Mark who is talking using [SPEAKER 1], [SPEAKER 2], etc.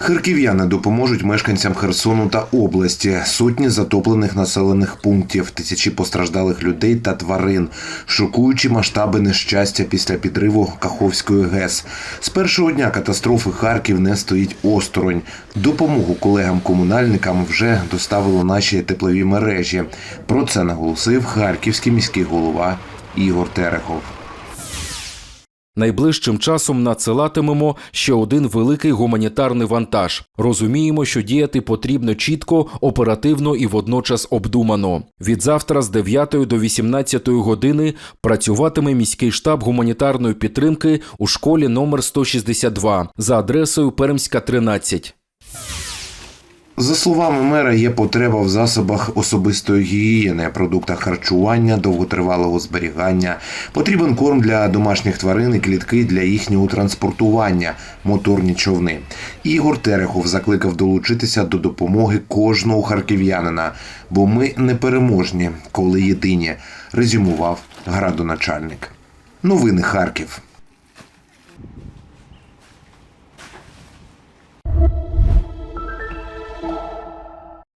[SPEAKER 1] Харків'яни допоможуть мешканцям Херсону та області, сотні затоплених населених пунктів, тисячі постраждалих людей та тварин, шокуючі масштаби нещастя після підриву Каховської ГЕС. З першого дня катастрофи Харків не стоїть осторонь. Допомогу колегам-комунальникам вже доставило наші теплові мережі. Про це наголосив харківський міський голова Ігор Терехов.
[SPEAKER 2] Найближчим часом надсилатимемо ще один великий гуманітарний вантаж. Розуміємо, що діяти потрібно чітко, оперативно і водночас обдумано. Від завтра з 9 до 18 години працюватиме міський штаб гуманітарної підтримки у школі номер 162 за адресою Пермська 13.
[SPEAKER 1] За словами мера, є потреба в засобах особистої гігієни, продуктах харчування, довготривалого зберігання. Потрібен корм для домашніх тварин і клітки для їхнього транспортування, моторні човни. Ігор Терехов закликав долучитися до допомоги кожного харків'янина, бо ми непереможні, коли єдині, резюмував градоначальник. Новини Харків. you